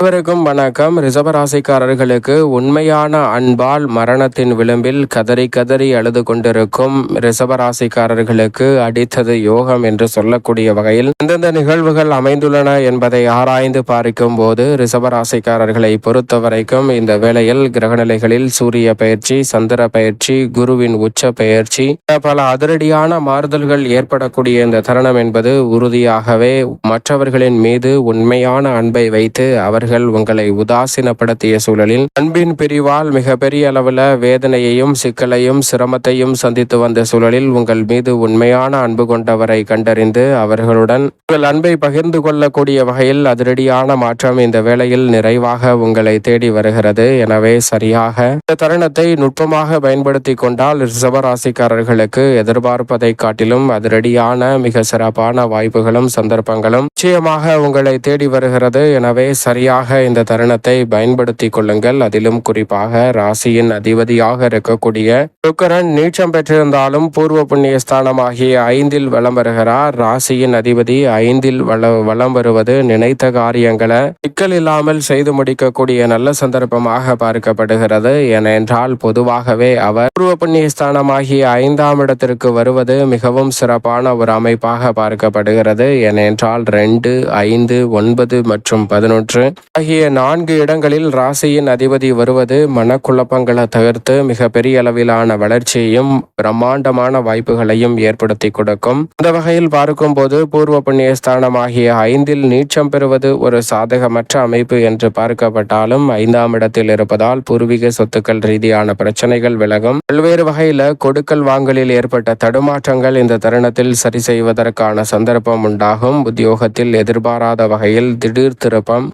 அனைவருக்கும் வணக்கம். ரிசபராசிக்காரர்களுக்கு உண்மையான அன்பால் மரணத்தின் விளிம்பில் கதறி கதறி அழுது கொண்டிருக்கும் ரிசபராசிக்காரர்களுக்கு அடித்தது யோகம் என்று சொல்லக்கூடிய வகையில் எந்தெந்த நிகழ்வுகள் அமைந்துள்ளன என்பதை ஆராய்ந்து பார்க்கும் போது ரிசபராசிக்காரர்களை பொறுத்த வரைக்கும் இந்த வேளையில் கிரகநிலைகளில் சூரிய பயிற்சி சந்திர பயிற்சி குருவின் உச்ச பயிற்சி பல அதிரடியான மாறுதல்கள் ஏற்படக்கூடிய இந்த தருணம் என்பது உறுதியாகவே மற்றவர்களின் மீது உண்மையான அன்பை வைத்து அவர்கள் உங்களை உதாசீனப்படுத்திய சூழலில் அன்பின் பிரிவால் மிகப்பெரிய அளவில் வேதனையையும் சிக்கலையும் சிரமத்தையும் சந்தித்து வந்த சூழலில் உங்கள் மீது உண்மையான அன்பு கொண்டவரை கண்டறிந்து அவர்களுடன் உங்கள் அன்பை பகிர்ந்து கொள்ளக்கூடிய வகையில் அதிரடியான மாற்றம் இந்த வேளையில் நிறைவாக உங்களை தேடி வருகிறது. எனவே சரியாக இந்த தருணத்தை நுட்பமாக பயன்படுத்தி கொண்டால் ரிசவராசிக்காரர்களுக்கு எதிர்பார்ப்பதை காட்டிலும் அதிரடியான மிக சிறப்பான வாய்ப்புகளும் சந்தர்ப்பங்களும் நிச்சயமாக உங்களை தேடி வருகிறது. எனவே சரியாக இந்த தருணத்தை பயன்படுத்திக் கொள்ளுங்கள். அதிலும் குறிப்பாக ராசியின் அதிபதியாக இருக்கக்கூடிய சுக்கரன் நீச்சம் பெற்றிருந்தாலும் பூர்வ புண்ணிய ஸ்தானமாகிய ஐந்தில் வலம் வருகிறார். ராசியின் அதிபதி ஐந்தில் வள வலம் வருவது நினைத்த காரியங்களை சிக்கல் இல்லாமல் செய்து முடிக்கக்கூடிய நல்ல சந்தர்ப்பமாக பார்க்கப்படுகிறது. ஏனென்றால் பொதுவாகவே அவர் பூர்வ புண்ணிய ஸ்தானமாகிய ஐந்தாம் இடத்திற்கு வருவது மிகவும் சிறப்பான ஒரு அமைப்பாக பார்க்கப்படுகிறது. ஏனென்றால் ரெண்டு ஐந்து ஒன்பது மற்றும் பதினொன்று ஆகிய நான்கு இடங்களில் ராசியின் அதிபதி வருவது மனக்குழப்பங்களை தவிர்த்து மிக பெரிய அளவிலான வளர்ச்சியையும் பிரம்மாண்டமான வாய்ப்புகளையும் ஏற்படுத்தி கொடுக்கும். அந்த வகையில் பார்க்கும்போது பூர்வ புண்ணிய ஸ்தானமாகிய ஐந்தில் நீச்சம் பெறுவது ஒரு சாதகமற்ற அமைப்பு என்று பார்க்கப்பட்டாலும் ஐந்தாம் இடத்தில் இருப்பதால் பூர்வீக சொத்துக்கள் ரீதியான பிரச்சனைகள் விலகும். பல்வேறு வகையில கொடுக்கல் வாங்கலில் ஏற்பட்ட தடுமாற்றங்கள் இந்த தருணத்தில் சரி செய்வதற்கான சந்தர்ப்பம் உண்டாகும். உத்தியோகத்தில் எதிர்பாராத வகையில் திடீர் திருப்பம்.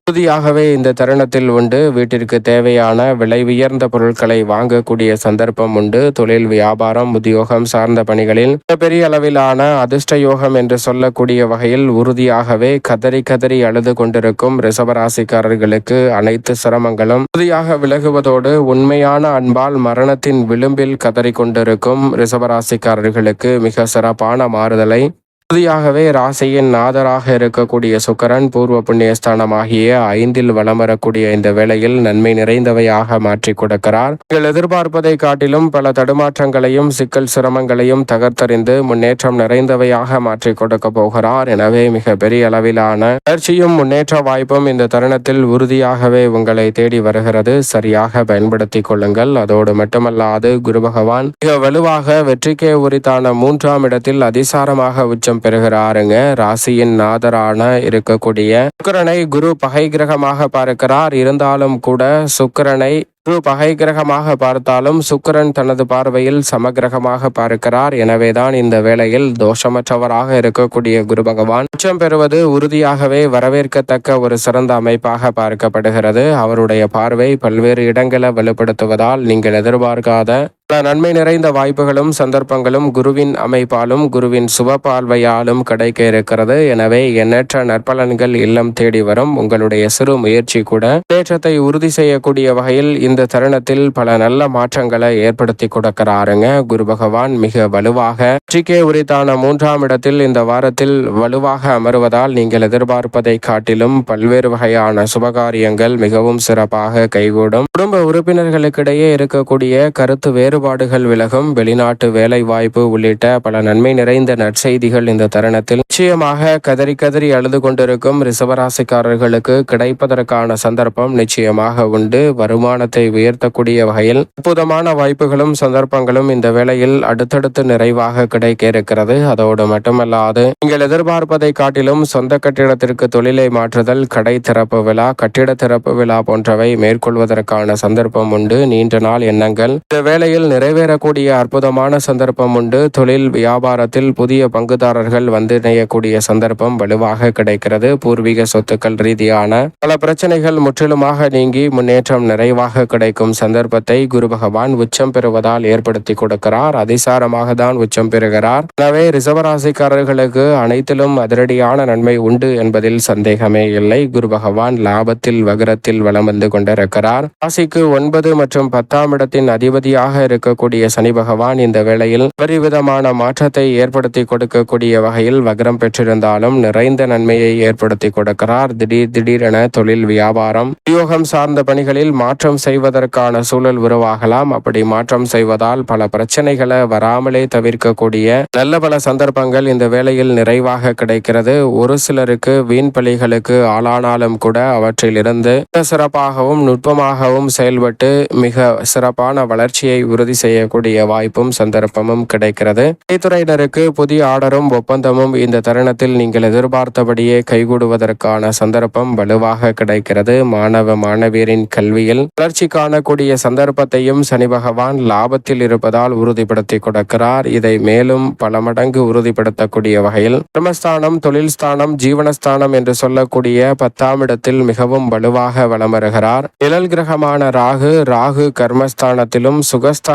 உறுதியாகவே இந்த தருணத்தில் உண்டு. வீட்டிற்கு தேவையான விலை உயர்ந்த பொருட்களை வாங்கக்கூடிய சந்தர்ப்பம் உண்டு. தொழில் வியாபாரம் உத்தியோகம் சார்ந்த பணிகளில் பெரிய அளவிலான அதிர்ஷ்ட யோகம் என்று சொல்லக்கூடிய வகையில் உறுதியாகவே கதறி கதறி அழுது கொண்டிருக்கும் ரிசவராசிக்காரர்களுக்கு அனைத்து சிரமங்களும் உறுதியாக விலகுவதோடு உண்மையான அன்பால் மரணத்தின் விளிம்பில் கதறி கொண்டிருக்கும் ரிசவராசிக்காரர்களுக்கு மிக சிறப்பான மாறுதலை இறுதியாகவே ராசியின் நாதராக இருக்கக்கூடிய சுக்கரன் பூர்வ புண்ணியஸ்தானமாகிய ஐந்தில் வலம் வரக்கூடிய இந்த வேளையில் நன்மை நிறைந்தவையாக மாற்றி கொடுக்கிறார். நீங்கள் எதிர்பார்ப்பதை காட்டிலும் பல தடுமாற்றங்களையும் சிக்கல் சிரமங்களையும் தகர்த்தறிந்து முன்னேற்றம் நிறைந்தவையாக மாற்றி கொடுக்க போகிறார். எனவே மிக பெரிய அளவிலான வளர்ச்சியும் முன்னேற்ற வாய்ப்பும் இந்த தருணத்தில் உறுதியாகவே உங்களை தேடி வருகிறது. சரியாக பயன்படுத்தி கொள்ளுங்கள். அதோடு மட்டுமல்லாது குரு பகவான் மிக வலுவாக வெற்றிக்கே உரித்தான மூன்றாம் இடத்தில் அதிசாரமாக உச்சம் பெறுகிறாருங்க. ராசியின் நாதரான இருக்கக்கூடிய சுக்கிரனை குரு பகை கிரகமாக பார்க்கிறார். இருந்தாலும் கூட சுக்கிரனை குரு பகை கிரகமாக பார்த்தாலும் சுக்கிரன் தனது பார்வையில் சமகிரகமாக பார்க்கிறார். எனவேதான் இந்த வேளையில் தோஷமற்றவராக இருக்கக்கூடிய குரு பகவான் உச்சம் பெறுவது உறுதியாகவே வரவேற்கத்தக்க ஒரு சிறந்த அமைப்பாக பார்க்கப்படுகிறது. அவருடைய பார்வை பல்வேறு இடங்களை வலுப்படுத்துவதால் நீங்கள் எதிர்பார்க்காத நன்மை நிறைந்த வாய்ப்புகளும் சந்தர்ப்பங்களும் குருவின் அமைப்பாலும் குருவின் சுப பார்வையாலும் கிடைக்க இருக்கிறது. எனவே எண்ணற்ற நற்பலன்கள் இல்லம் தேடி வரும். உங்களுடைய சிறு முயற்சி கூட தேற்றத்தை உறுதி செய்யக்கூடிய வகையில் இந்த தருணத்தில் பல நல்ல மாற்றங்களை ஏற்படுத்தி கொடுக்கிறாருங்க. குரு பகவான் மிக வலுவாக வெற்றிக்கே உரித்தான மூன்றாம் இடத்தில் இந்த வாரத்தில் வலுவாக அமருவதால் நீங்கள் எதிர்பார்ப்பதை காட்டிலும் பல்வேறு வகையான சுபகாரியங்கள் மிகவும் சிறப்பாக கைகூடும். குடும்ப உறுப்பினர்களுக்கிடையே இருக்கக்கூடிய கருத்து வேறுபாடுகள் விலகும். வெளிநாட்டு வேலை வாய்ப்பு உள்ளிட்ட பல நன்மை நிறைந்த நற்செய்திகள் இந்த தருணத்தில் நிச்சயமாக கதறி கதறி அழுது கொண்டிருக்கும் ரிசவராசிக்காரர்களுக்கு கிடைப்பதற்கான சந்தர்ப்பம் நிச்சயமாக உண்டு. வருமானத்தை உயர்த்தக்கூடிய வகையில் அற்புதமான வாய்ப்புகளும் சந்தர்ப்பங்களும் இந்த வேளையில் அடுத்தடுத்து நிறைவாக கிடைக்க இருக்கிறது அதோடு மட்டுமல்லாது நீங்கள் எதிர்பார்ப்பதை காட்டிலும் சொந்த கட்டிடத்திற்கு தொழிலை மாற்றுதல் கடை திறப்பு விழா கட்டிட திறப்பு விழா போன்றவை மேற்கொள்வதற்கான சந்தர்ப்பம் உண்டு. நீண்ட நாள் எண்ணங்கள். இந்த வேளையில் நிறைவேறக்கூடிய அற்புதமான சந்தர்ப்பம் உண்டு. தொழில் வியாபாரத்தில் புதிய பங்குதாரர்கள் வந்து இணையக்கூடிய சந்தர்ப்பம் வலுவாக கிடைக்கிறது. பூர்வீக சொத்துக்கள் ரீதியான பல பிரச்சனைகள் முற்றிலுமாக நீங்கி முன்னேற்றம் நிறைவாக கிடைக்கும் சந்தர்ப்பத்தை குரு பகவான் உச்சம் பெறுவதால் ஏற்படுத்தி கொடுக்கிறார். அதிசாரமாக தான் உச்சம் பெறுகிறார். எனவே ரிசவராசிக்காரர்களுக்கு அனைத்திலும் அதிரடியான நன்மை உண்டு என்பதில் சந்தேகமே இல்லை. குரு பகவான் லாபத்தில் வகரத்தில் வலம் வந்து கொண்டிருக்கிறார். ராசிக்கு ஒன்பது மற்றும் பத்தாம் இடத்தின் அதிபதியாக இருக்கக்கூடிய சனி பகவான் இந்த வேளையில் விதமான மாற்றத்தை ஏற்படுத்தி கொடுக்கக்கூடிய வகையில் வக்ரம் பெற்றிருந்தாலும் நிறைந்த நன்மையை ஏற்படுத்தி கொடுக்கிறார். திடீர் திடீரென தொழில் வியாபாரம் உத்தியோகம் சார்ந்த பணிகளில் மாற்றம் செய்வதற்கான சூழல் உருவாகலாம். அப்படி மாற்றம் செய்வதால் பல பிரச்சனைகளை வராமலே தவிர்க்கக்கூடிய நல்ல பல சந்தர்ப்பங்கள் இந்த வேளையில் நிறைவாக கிடைக்கிறது. ஒரு சிலருக்கு வீண் பலிகளுக்கு ஆளானாலும் கூட அவற்றிலிருந்து சிறப்பாகவும் நுட்பமாகவும் செயல்பட்டு மிக சிறப்பான வளர்ச்சியை உறுதி செய்யக்கூடிய வாய்ப்பும் சந்தர்ப்பமும் கிடைக்கிறது. துறையினருக்கு புதிய ஆர்டரும் ஒப்பந்தமும் இந்த தருணத்தில் நீங்கள் எதிர்பார்த்தபடியே கைகூடுவதற்கான சந்தர்ப்பம் வலுவாக கிடைக்கிறது. மாணவ மாணவியரின் கல்வியில் வளர்ச்சி காணக்கூடிய சந்தர்ப்பத்தையும் சனி பகவான் லாபத்தில் இருப்பதால் உறுதிப்படுத்தி கொடுக்கிறார். இதை மேலும் பல மடங்கு உறுதிப்படுத்தக்கூடிய வகையில் தர்மஸ்தானம் தொழில் ஸ்தானம் ஜீவனஸ்தானம் என்று சொல்லக்கூடிய பத்தாம் இடத்தில் மிகவும் வலுவாக வலம் வருகிறார். நிழல் கிரகமான ராகு ராகு கர்மஸ்தானத்திலும்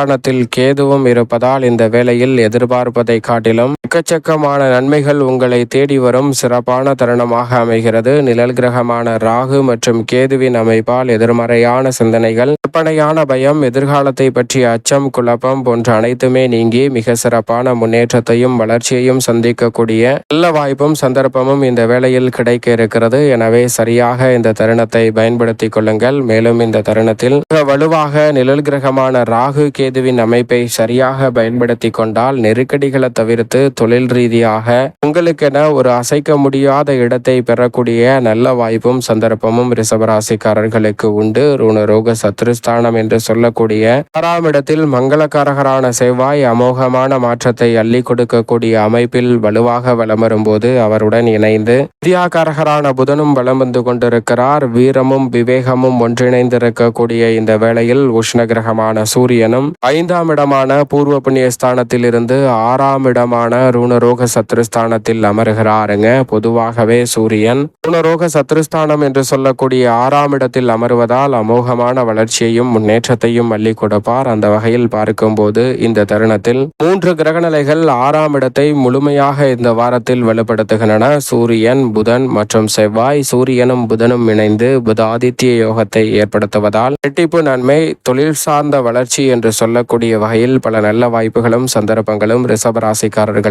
ஸ்தானத்தில் கேதுவும் இருப்பதால் இந்த வேளையில் எதிர்பார்ப்பதை காட்டிலும் எக்கச்சக்கமான நன்மைகள் உங்களை தேடி வரும். சிறப்பான தருணமாக அமைகிறது. நிழல் கிரகமான ராகு மற்றும் கேதுவின் அமைப்பால் எதிர்மறையான சிந்தனைகள் கற்பனையான பயம் எதிர்காலத்தை பற்றிய அச்சம் குழப்பம் போன்ற அனைத்துமே நீங்கி மிக சிறப்பான முன்னேற்றத்தையும் வளர்ச்சியையும் சந்திக்கக்கூடிய நல்ல வாய்ப்பும் சந்தர்ப்பமும் இந்த வேளையில் கிடைக்க இருக்கிறது. எனவே சரியாக இந்த தருணத்தை பயன்படுத்தி கொள்ளுங்கள். மேலும் இந்த தருணத்தில் மிக வலுவாக நிழல் கிரகமான ராகு கேதுவின் அமைப்பை சரியாக பயன்படுத்தி கொண்டால் நெருக்கடிகளை தவிர்த்து தொழில் ரீதியாக உங்களுக்கென ஒரு அசைக்க முடியாத இடத்தை பெறக்கூடிய நல்ல வாய்ப்பும் சந்தர்ப்பமும் ரிசவராசிக்காரர்களுக்கு உண்டு. ருணரோக சத்ருஸ்தானம் என்று சொல்லக்கூடிய ஆறாம் இடத்தில் மங்களக்காரகரான செவ்வாய் அமோகமான மாற்றத்தை அள்ளி கொடுக்கக்கூடிய அமைப்பில் வலுவாக வலம் வரும்போது அவருடன் இணைந்து வித்யாகாரகரான புதனும் வலம் வந்து கொண்டிருக்கிறார். வீரமும் விவேகமும் ஒன்றிணைந்திருக்கக்கூடிய இந்த வேளையில் உஷ்ண கிரகமான சூரியனும் ஐந்தாம் இடமான பூர்வ புண்ணிய ஸ்தானத்தில் இருந்து ஆறாம் இடமான ருணரோக சத்ருஸ்தானத்தில் அமர்கிறாருங்க. பொதுவாகவே சூரியன் ருணரோக சத்ருஸ்தானம் என்று சொல்லக்கூடிய ஆறாம் இடத்தில் அமர்வதால் அமோகமான வளர்ச்சியையும் முன்னேற்றத்தையும் அள்ளி கொடுப்பார். அந்த வகையில் பார்க்கும்போது இந்த தருணத்தில் மூன்று கிரகநிலைகள் ஆறாம் இடத்தை முழுமையாக இந்த வாரத்தில் வலுப்படுத்துகின்றன சூரியன் புதன் மற்றும் செவ்வாய் சூரியனும் புதனும் இணைந்து புதாதித்ய யோகத்தை ஏற்படுத்துவதால் இரட்டிப்பு நன்மை தொழில் சார்ந்த வளர்ச்சி என்று சொல்லக்கூடிய வகையில் பல நல்ல வாய்ப்புகளும் சந்தர்ப்பங்களும்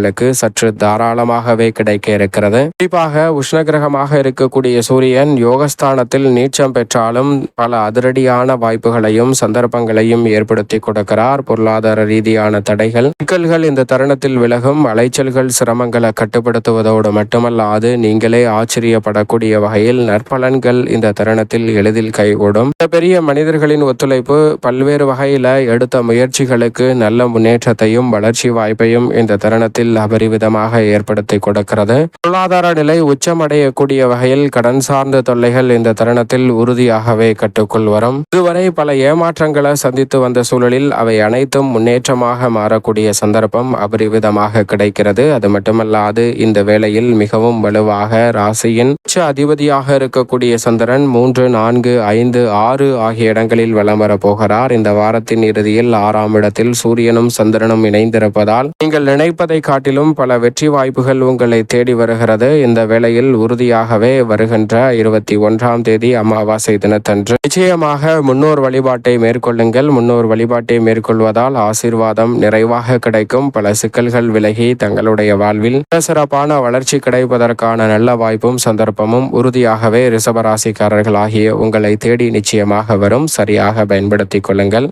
ரிஷபராசிக்காரர்களுக்கு சற்று தாராளமாகவே கிடைக்க இருக்கிறது குறிப்பாக உஷ்ணகிரகமாக இருக்கக்கூடிய சூரியன் யோகஸ்தானத்தில் நீச்சம் பெற்றாலும் பல அதிரடியான வாய்ப்புகளையும் சந்தர்ப்பங்களையும் ஏற்படுத்தி கொடுக்கிறார். பொருளாதார ரீதியான தடைகள். சிக்கல்கள் இந்த தருணத்தில் விலகும். அலைச்சல்கள் சிரமங்களை கட்டுப்படுத்துவதோடு மட்டுமல்லாது நீங்களே ஆச்சரியப்படக்கூடிய வகையில் நற்பலன்கள் இந்த தருணத்தில் எளிதில் கைகூடும். பெரிய மனிதர்களின் ஒத்துழைப்பு பல்வேறு வகையில் எடுத்த முயற்சிகளுக்கு நல்ல முன்னேற்றத்தையும் வளர்ச்சி வாய்ப்பையும் இந்த தருணத்தில் அபரிவிதமாக ஏற்படுத்தி கொடுக்கிறது. பொருளாதார நிலை உச்சமடையக்கூடிய வகையில் கடன் சார்ந்த தொல்லைகள் இந்த தருணத்தில் உறுதியாகவே கட்டுக்குள் வரும். இதுவரை பல ஏமாற்றங்களை சந்தித்து வந்த சூழலில் அவை அனைத்தும் முன்னேற்றமாக மாறக்கூடிய சந்தர்ப்பம் அபரிவிதமாக கிடைக்கிறது. அது மட்டுமல்லாது இந்த வேளையில் மிகவும் வலுவாக ராசியின் உச்ச அதிபதியாக இருக்கக்கூடிய சந்திரன் மூன்று நான்கு ஐந்து ஆறு ஆகிய இடங்களில் வலம் போகிறார். இந்த வாரத்தின் இறுதியில் ஆறாம் இடத்தில் சூரியனும் சந்திரனும் இணைந்திருப்பதால் நீங்கள் நினைப்பதை காட்டி காட்டிலும் பல வெற்றி வாய்ப்புகள் உங்களை தேடி வருகிறது. இந்த வேளையில் உறுதியாகவே வருகின்ற இருபத்தி ஒன்றாம் தேதி அமாவாசை தினத்தன்று. நிச்சயமாக முன்னோர் வழிபாட்டை மேற்கொள்ளுங்கள். முன்னோர் வழிபாட்டை மேற்கொள்வதால் ஆசீர்வாதம் நிறைவாக கிடைக்கும். பல சிக்கல்கள் விலகி தங்களுடைய வாழ்வில் சிறப்பான வளர்ச்சி கிடைப்பதற்கான நல்ல வாய்ப்பும் சந்தர்ப்பமும் உறுதியாகவே ரிசபராசிக்காரர்கள் ஆகிய உங்களை தேடி நிச்சயமாக வரும். சரியாக பயன்படுத்திக் கொள்ளுங்கள்.